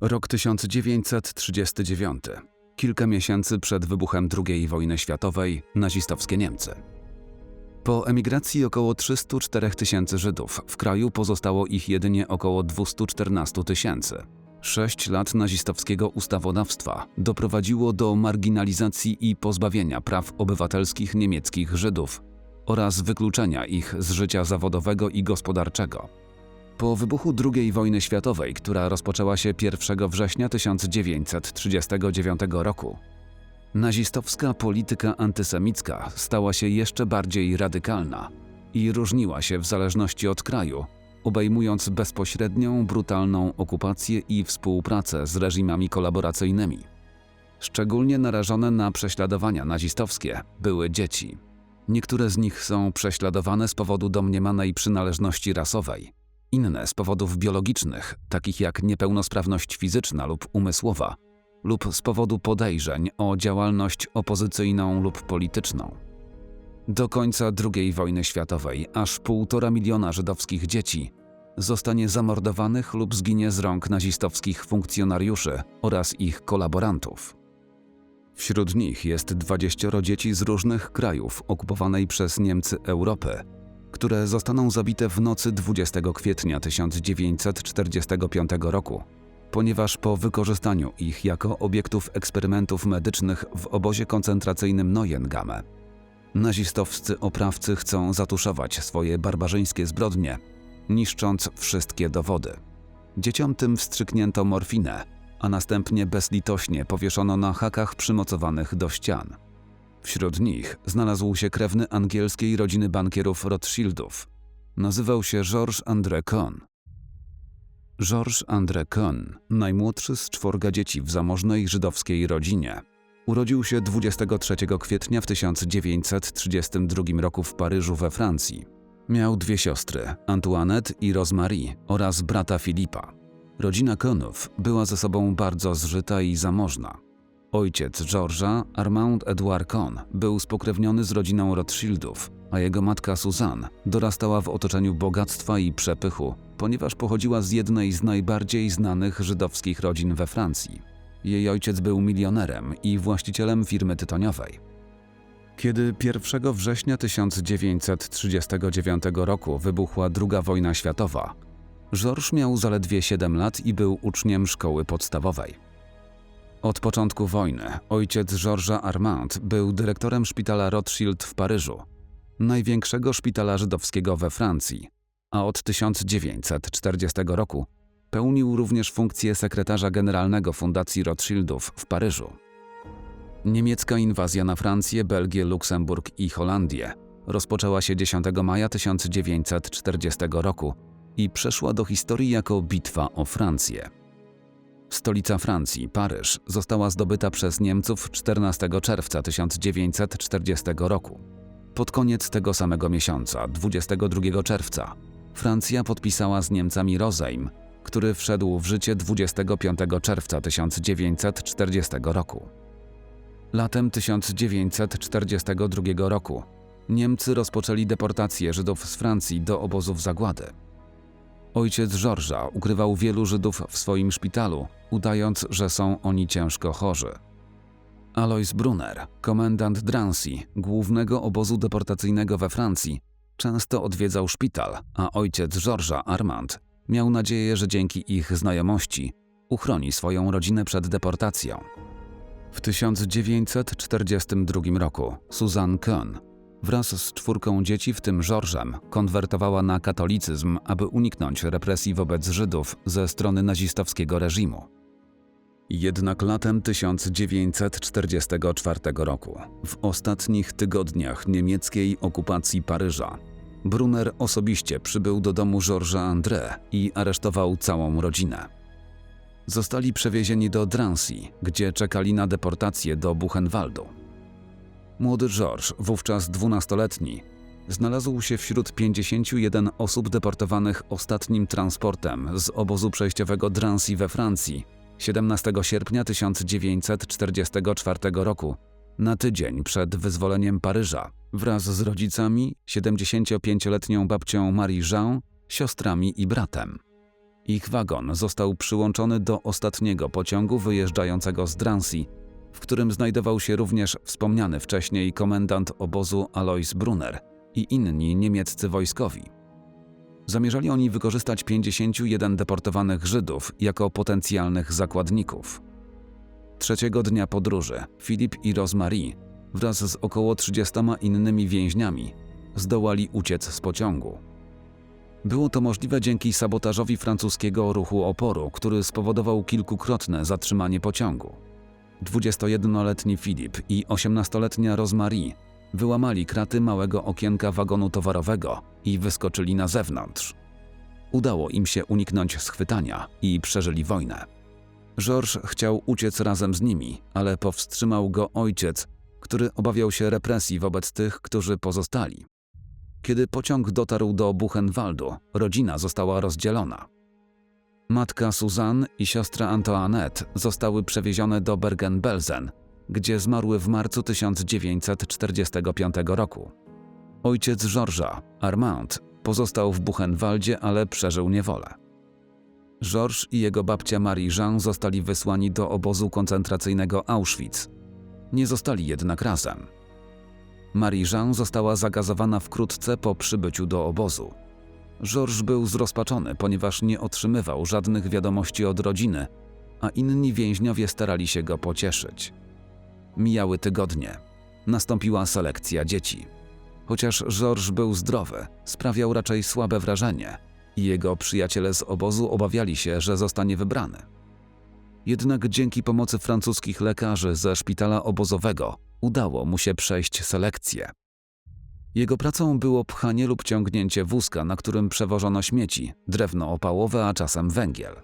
Rok 1939. Kilka miesięcy przed wybuchem II wojny światowej nazistowskie Niemcy. Po emigracji około 304 tysięcy Żydów w kraju pozostało ich jedynie około 214 tysięcy. Sześć lat nazistowskiego ustawodawstwa doprowadziło do marginalizacji i pozbawienia praw obywatelskich niemieckich Żydów oraz wykluczenia ich z życia zawodowego i gospodarczego. Po wybuchu II wojny światowej, która rozpoczęła się 1 września 1939 roku, nazistowska polityka antysemicka stała się jeszcze bardziej radykalna i różniła się w zależności od kraju, obejmując bezpośrednią, brutalną okupację i współpracę z reżimami kolaboracyjnymi. Szczególnie narażone na prześladowania nazistowskie były dzieci. Niektóre z nich są prześladowane z powodu domniemanej przynależności rasowej, inne z powodów biologicznych, takich jak niepełnosprawność fizyczna lub umysłowa, lub z powodu podejrzeń o działalność opozycyjną lub polityczną. Do końca II wojny światowej aż półtora miliona żydowskich dzieci zostanie zamordowanych lub zginie z rąk nazistowskich funkcjonariuszy oraz ich kolaborantów. Wśród nich jest 20 dzieci z różnych krajów okupowanej przez Niemcy Europy, które zostaną zabite w nocy 20 kwietnia 1945 roku, ponieważ po wykorzystaniu ich jako obiektów eksperymentów medycznych w obozie koncentracyjnym Neuengamme, nazistowscy oprawcy chcą zatuszować swoje barbarzyńskie zbrodnie, niszcząc wszystkie dowody. Dzieciom tym wstrzyknięto morfinę, a następnie bezlitośnie powieszono na hakach przymocowanych do ścian. Wśród nich znalazł się krewny angielskiej rodziny bankierów Rothschildów. Nazywał się Georges André Cohn. Georges André Cohn, najmłodszy z czworga dzieci w zamożnej żydowskiej rodzinie, urodził się 23 kwietnia w 1932 roku w Paryżu we Francji. Miał dwie siostry, Antoinette i Rosemary oraz brata Filipa. Rodzina Cohnów była ze sobą bardzo zżyta i zamożna. Ojciec Georgesa, Armand Edouard Cohn, był spokrewniony z rodziną Rothschildów, a jego matka Suzanne dorastała w otoczeniu bogactwa i przepychu, ponieważ pochodziła z jednej z najbardziej znanych żydowskich rodzin we Francji. Jej ojciec był milionerem i właścicielem firmy tytoniowej. Kiedy 1 września 1939 roku wybuchła II wojna światowa, Georges miał zaledwie 7 lat i był uczniem szkoły podstawowej. Od początku wojny ojciec Georgesa Armand był dyrektorem szpitala Rothschild w Paryżu, największego szpitala żydowskiego we Francji, a od 1940 roku pełnił również funkcję sekretarza generalnego Fundacji Rothschildów w Paryżu. Niemiecka inwazja na Francję, Belgię, Luksemburg i Holandię rozpoczęła się 10 maja 1940 roku i przeszła do historii jako bitwa o Francję. Stolica Francji, Paryż, została zdobyta przez Niemców 14 czerwca 1940 roku. Pod koniec tego samego miesiąca, 22 czerwca, Francja podpisała z Niemcami rozejm, który wszedł w życie 25 czerwca 1940 roku. Latem 1942 roku Niemcy rozpoczęli deportację Żydów z Francji do obozów zagłady. Ojciec Georgesa ukrywał wielu Żydów w swoim szpitalu, udając, że są oni ciężko chorzy. Alois Brunner, komendant Drancy, głównego obozu deportacyjnego we Francji, często odwiedzał szpital, a ojciec Georgesa Armand miał nadzieję, że dzięki ich znajomości uchroni swoją rodzinę przed deportacją. W 1942 roku Susan Cohn wraz z czwórką dzieci, w tym Georgesem, konwertowała na katolicyzm, aby uniknąć represji wobec Żydów ze strony nazistowskiego reżimu. Jednak latem 1944 roku, w ostatnich tygodniach niemieckiej okupacji Paryża, Brunner osobiście przybył do domu Georgesa André i aresztował całą rodzinę. Zostali przewiezieni do Drancy, gdzie czekali na deportację do Buchenwaldu. Młody Georges, wówczas dwunastoletni, znalazł się wśród 51 osób deportowanych ostatnim transportem z obozu przejściowego Drancy we Francji 17 sierpnia 1944 roku, na tydzień przed wyzwoleniem Paryża, wraz z rodzicami, 75-letnią babcią Marie Jean, siostrami i bratem. Ich wagon został przyłączony do ostatniego pociągu wyjeżdżającego z Drancy, w którym znajdował się również wspomniany wcześniej komendant obozu Alois Brunner i inni niemieccy wojskowi. Zamierzali oni wykorzystać 51 deportowanych Żydów jako potencjalnych zakładników. Trzeciego dnia podróży Filip i Rosemary wraz z około 30 innymi więźniami zdołali uciec z pociągu. Było to możliwe dzięki sabotażowi francuskiego ruchu oporu, który spowodował kilkukrotne zatrzymanie pociągu. 21-letni Filip i 18-letnia Rosemary wyłamali kraty małego okienka wagonu towarowego i wyskoczyli na zewnątrz. Udało im się uniknąć schwytania i przeżyli wojnę. Georges chciał uciec razem z nimi, ale powstrzymał go ojciec, który obawiał się represji wobec tych, którzy pozostali. Kiedy pociąg dotarł do Buchenwaldu, rodzina została rozdzielona. Matka Suzanne i siostra Antoinette zostały przewiezione do Bergen-Belsen, gdzie zmarły w marcu 1945 roku. Ojciec Georgesa, Armand, pozostał w Buchenwaldzie, ale przeżył niewolę. Georges i jego babcia Marie-Jean zostali wysłani do obozu koncentracyjnego Auschwitz. Nie zostali jednak razem. Marie-Jean została zagazowana wkrótce po przybyciu do obozu. Georges był zrozpaczony, ponieważ nie otrzymywał żadnych wiadomości od rodziny, a inni więźniowie starali się go pocieszyć. Mijały tygodnie. Nastąpiła selekcja dzieci. Chociaż Georges był zdrowy, sprawiał raczej słabe wrażenie i jego przyjaciele z obozu obawiali się, że zostanie wybrany. Jednak dzięki pomocy francuskich lekarzy ze szpitala obozowego udało mu się przejść selekcję. Jego pracą było pchanie lub ciągnięcie wózka, na którym przewożono śmieci, drewno opałowe, a czasem węgiel.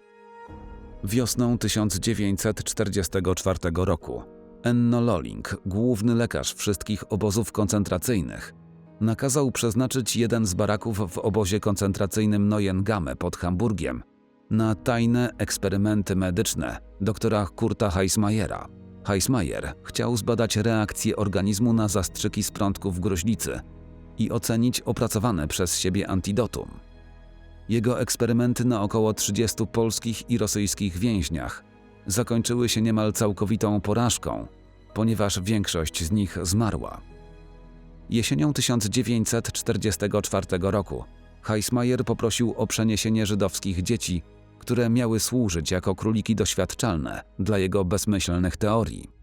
Wiosną 1944 roku Enno Lolling, główny lekarz wszystkich obozów koncentracyjnych, nakazał przeznaczyć jeden z baraków w obozie koncentracyjnym Neuengamme pod Hamburgiem na tajne eksperymenty medyczne doktora Kurta Heismayera. Heismayer chciał zbadać reakcję organizmu na zastrzyki z prądków gruźlicy i ocenić opracowane przez siebie antidotum. Jego eksperymenty na około 30 polskich i rosyjskich więźniach zakończyły się niemal całkowitą porażką, ponieważ większość z nich zmarła. Jesienią 1944 roku Heismayer poprosił o przeniesienie żydowskich dzieci, które miały służyć jako króliki doświadczalne dla jego bezmyślnych teorii.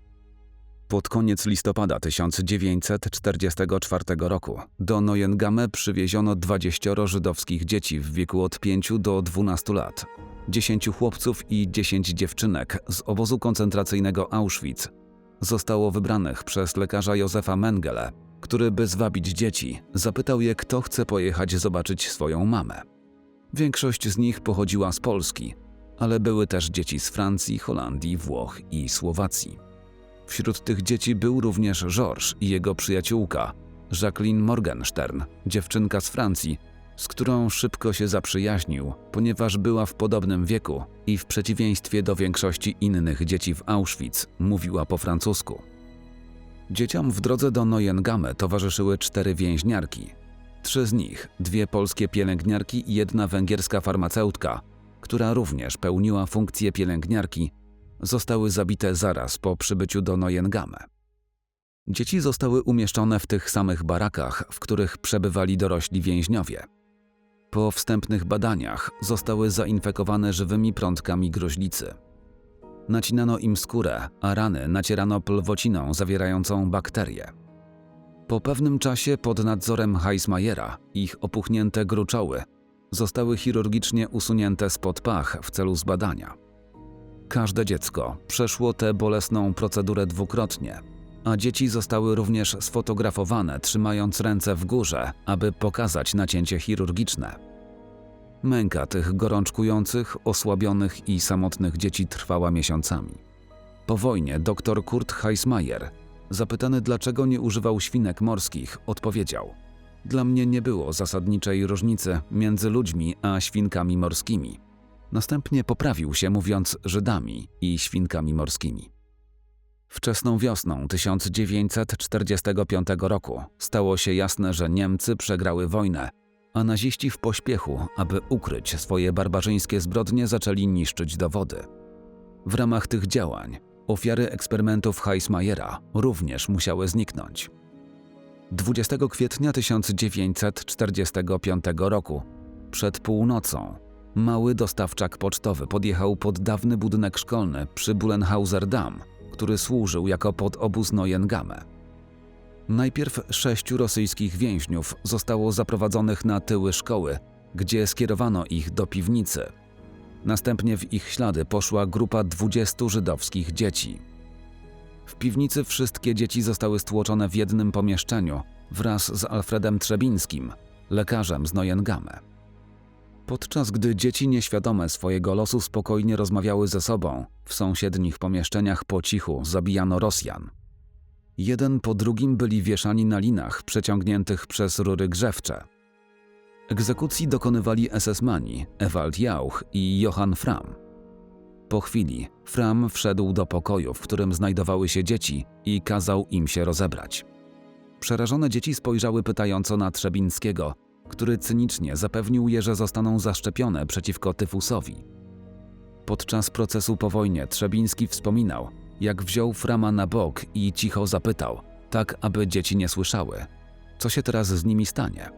Pod koniec listopada 1944 roku do Neuengamme przywieziono 20 żydowskich dzieci w wieku od 5 do 12 lat, 10 chłopców i 10 dziewczynek z obozu koncentracyjnego Auschwitz. Zostało wybranych przez lekarza Józefa Mengele, który by zwabić dzieci, zapytał je, kto chce pojechać zobaczyć swoją mamę. Większość z nich pochodziła z Polski, ale były też dzieci z Francji, Holandii, Włoch i Słowacji. Wśród tych dzieci był również Georges i jego przyjaciółka, Jacqueline Morgenstern, dziewczynka z Francji, z którą szybko się zaprzyjaźnił, ponieważ była w podobnym wieku i w przeciwieństwie do większości innych dzieci w Auschwitz mówiła po francusku. Dzieciom w drodze do Neuengamme towarzyszyły cztery więźniarki. Trzy z nich, dwie polskie pielęgniarki i jedna węgierska farmaceutka, która również pełniła funkcję pielęgniarki, zostały zabite zaraz po przybyciu do Neuengamme. Dzieci zostały umieszczone w tych samych barakach, w których przebywali dorośli więźniowie. Po wstępnych badaniach zostały zainfekowane żywymi prądkami groźlicy. Nacinano im skórę, a rany nacierano plwociną zawierającą bakterie. Po pewnym czasie pod nadzorem Heismayera ich opuchnięte gruczoły zostały chirurgicznie usunięte spod pach w celu zbadania. Każde dziecko przeszło tę bolesną procedurę dwukrotnie, a dzieci zostały również sfotografowane trzymając ręce w górze, aby pokazać nacięcie chirurgiczne. Męka tych gorączkujących, osłabionych i samotnych dzieci trwała miesiącami. Po wojnie dr Kurt Heismayer, zapytany dlaczego nie używał świnek morskich, odpowiedział: Dla mnie nie było zasadniczej różnicy między ludźmi a świnkami morskimi. Następnie poprawił się, mówiąc Żydami i świnkami morskimi. Wczesną wiosną 1945 roku stało się jasne, że Niemcy przegrały wojnę a naziści w pośpiechu, aby ukryć swoje barbarzyńskie zbrodnie, zaczęli niszczyć dowody. W ramach tych działań ofiary eksperymentów Heismayera również musiały zniknąć. 20 kwietnia 1945 roku, przed północą, mały dostawczak pocztowy podjechał pod dawny budynek szkolny przy Bullenhauser Dam, który służył jako podobóz Neuengamme. Najpierw sześciu rosyjskich więźniów zostało zaprowadzonych na tyły szkoły, gdzie skierowano ich do piwnicy. Następnie w ich ślady poszła grupa 20 żydowskich dzieci. W piwnicy wszystkie dzieci zostały stłoczone w jednym pomieszczeniu wraz z Alfredem Trzebińskim, lekarzem z Neuengamme. Podczas gdy dzieci nieświadome swojego losu spokojnie rozmawiały ze sobą, w sąsiednich pomieszczeniach po cichu zabijano Rosjan. Jeden po drugim byli wieszani na linach przeciągniętych przez rury grzewcze. Egzekucji dokonywali SS-mani Ewald Jauch i Johann Fram. Po chwili Fram wszedł do pokoju, w którym znajdowały się dzieci i kazał im się rozebrać. Przerażone dzieci spojrzały pytająco na Trzebińskiego, który cynicznie zapewnił je, że zostaną zaszczepione przeciwko tyfusowi. Podczas procesu po wojnie Trzebiński wspominał, jak wziął Frama na bok i cicho zapytał, tak aby dzieci nie słyszały, co się teraz z nimi stanie.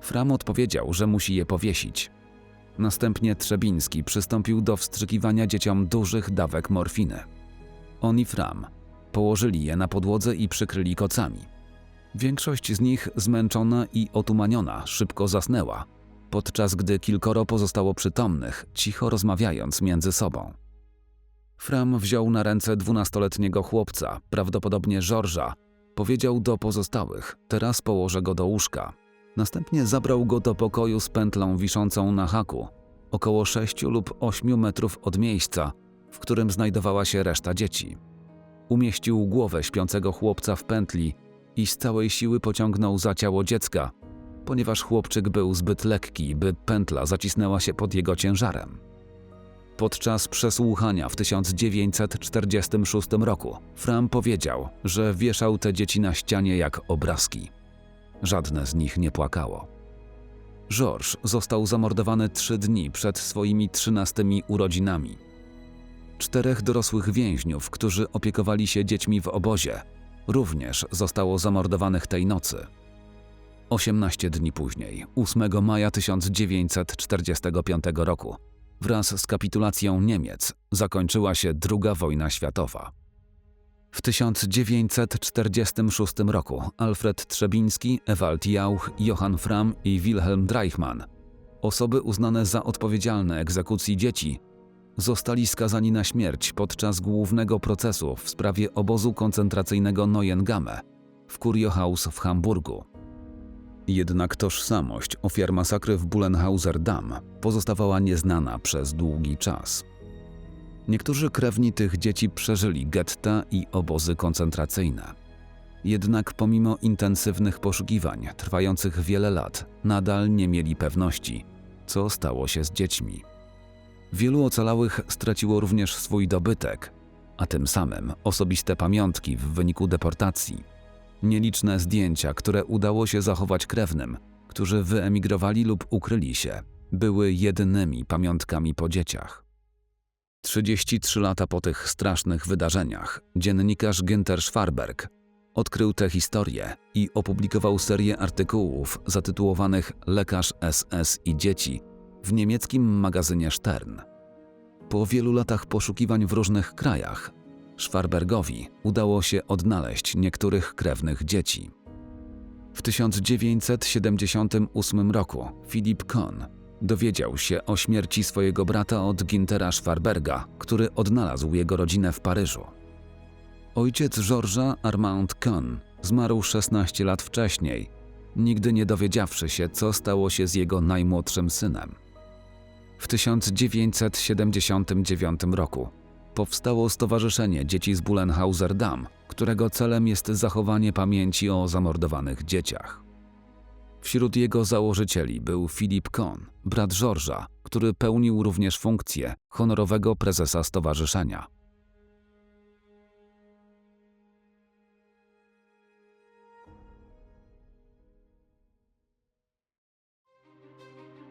Fram odpowiedział, że musi je powiesić. Następnie Trzebiński przystąpił do wstrzykiwania dzieciom dużych dawek morfiny. On i Fram położyli je na podłodze i przykryli kocami. Większość z nich, zmęczona i otumaniona, szybko zasnęła, podczas gdy kilkoro pozostało przytomnych, cicho rozmawiając między sobą. Fram wziął na ręce dwunastoletniego chłopca, prawdopodobnie Żorża. Powiedział do pozostałych: Teraz położę go do łóżka. Następnie zabrał go do pokoju z pętlą wiszącą na haku, około 6 lub 8 metrów od miejsca, w którym znajdowała się reszta dzieci. Umieścił głowę śpiącego chłopca w pętli i z całej siły pociągnął za ciało dziecka, ponieważ chłopczyk był zbyt lekki, by pętla zacisnęła się pod jego ciężarem. Podczas przesłuchania w 1946 roku Fram powiedział, że wieszał te dzieci na ścianie jak obrazki. Żadne z nich nie płakało. Georges został zamordowany trzy dni przed swoimi trzynastymi urodzinami. Czterech dorosłych więźniów, którzy opiekowali się dziećmi w obozie, również zostało zamordowanych tej nocy. 18 dni później, 8 maja 1945 roku, wraz z kapitulacją Niemiec, zakończyła się II wojna światowa. W 1946 roku Alfred Trzebiński, Ewald Jauch, Johann Fram i Wilhelm Dreichmann, osoby uznane za odpowiedzialne egzekucji dzieci, zostali skazani na śmierć podczas głównego procesu w sprawie obozu koncentracyjnego Neuengamme w Kuriohaus w Hamburgu. Jednak tożsamość ofiar masakry w Bullenhauser Dam pozostawała nieznana przez długi czas. Niektórzy krewni tych dzieci przeżyli getta i obozy koncentracyjne. Jednak pomimo intensywnych poszukiwań trwających wiele lat, nadal nie mieli pewności, co stało się z dziećmi. Wielu ocalałych straciło również swój dobytek, a tym samym osobiste pamiątki w wyniku deportacji. Nieliczne zdjęcia, które udało się zachować krewnym, którzy wyemigrowali lub ukryli się, były jedynymi pamiątkami po dzieciach. 33 lata po tych strasznych wydarzeniach dziennikarz Günther Schwarberg odkrył tę historię i opublikował serię artykułów zatytułowanych Lekarz SS i dzieci w niemieckim magazynie Stern. Po wielu latach poszukiwań w różnych krajach, Schwarbergowi udało się odnaleźć niektórych krewnych dzieci. W 1978 roku Philip Kohn dowiedział się o śmierci swojego brata od Gintera Schwarberga, który odnalazł jego rodzinę w Paryżu. Ojciec Georgesa Armand Kohn zmarł 16 lat wcześniej, nigdy nie dowiedziawszy się, co stało się z jego najmłodszym synem. W 1979 roku powstało Stowarzyszenie Dzieci z Bullenhauser Dam, którego celem jest zachowanie pamięci o zamordowanych dzieciach. Wśród jego założycieli był Philip Kohn, brat Georgesa, który pełnił również funkcję honorowego prezesa stowarzyszenia.